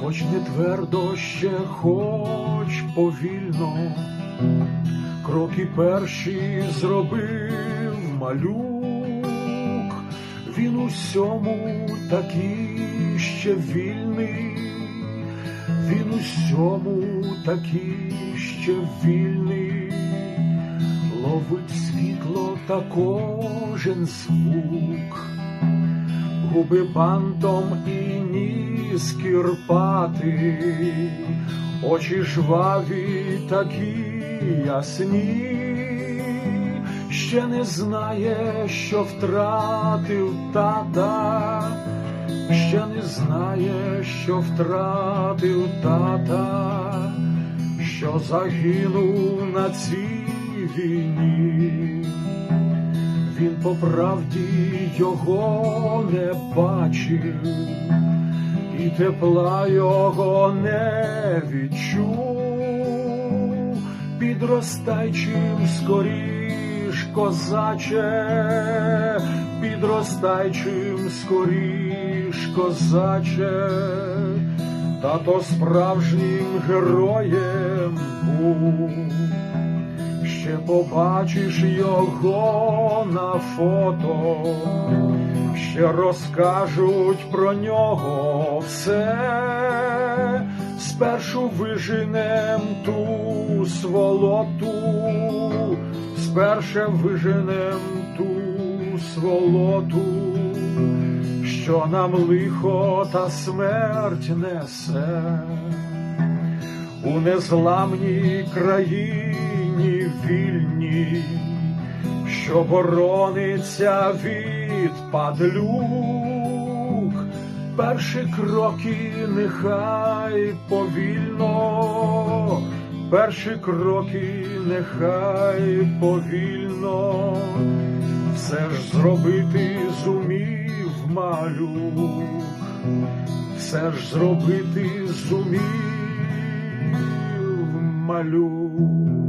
Хоч не твердо ще, хоч повільно, кроки перші зробив малюк, він усьому такий ще вільний, він усьому такий ще вільний, ловить світло та кожен звук. Губи бантом і ніс кірпатий, очі жваві такі ясні, ще не знає, що втратив тата, ще не знає, що втратив тата, що загинув на цій війні. Він по правді його не бачив, і тепла його не відчув, підростай чим скоріш, козаче, підростай чим скоріш, козаче, тато справжнім героєм побачиш його на фото, ще розкажуть про нього все, спершу виженем ту сволоту, сперше виженем ту сволоту, що нам лихо та смерть несе. У незламній країні вільній, що борониться від падлюк, перші кроки нехай повільно, перші кроки нехай повільно, все ж зробити зумів малюк, все ж зробити зумів малюк.